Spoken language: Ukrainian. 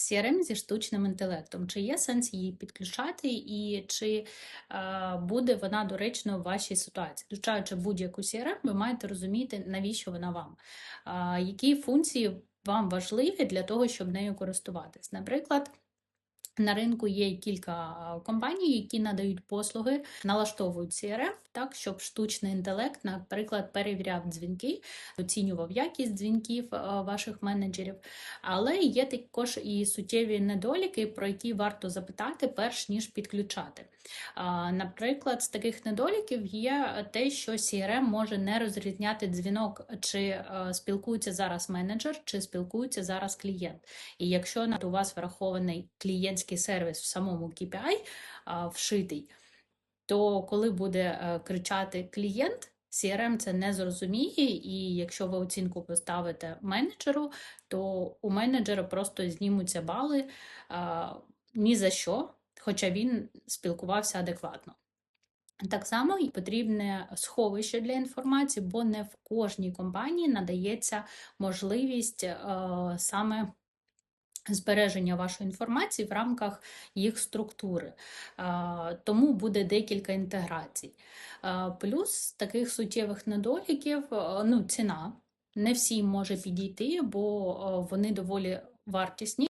CRM зі штучним інтелектом. Чи є сенс її підключати, і чи е, буде вона доречною в вашій ситуації? Включаючи будь-яку CRM, ви маєте розуміти, навіщо вона вам, е, які функції вам важливі для того, щоб нею користуватись. Наприклад, на ринку є кілька компаній, які надають послуги, налаштовують CRM, так, щоб штучний інтелект, наприклад, перевіряв дзвінки, оцінював якість дзвінків ваших менеджерів. Але є також і суттєві недоліки, про які варто запитати, перш ніж підключати. Наприклад, з таких недоліків є те, що CRM може не розрізняти дзвінок, чи е, спілкується зараз менеджер, чи спілкується зараз клієнт. І якщо у вас врахований клієнтський сервіс в самому KPI вшитий, то коли буде е, кричати клієнт, CRM це не зрозуміє, і якщо ви оцінку поставите менеджеру, то у менеджера просто знімуться бали а, ні за що, хоча він спілкувався адекватно. Так само і потрібне сховище для інформації, бо не в кожній компанії надається можливість е, саме збереження вашої інформації в рамках їх структури. Тому буде декілька інтеграцій. Плюс таких суттєвих недоліків ну, ціна. Не всім може підійти, бо вони доволі вартісні.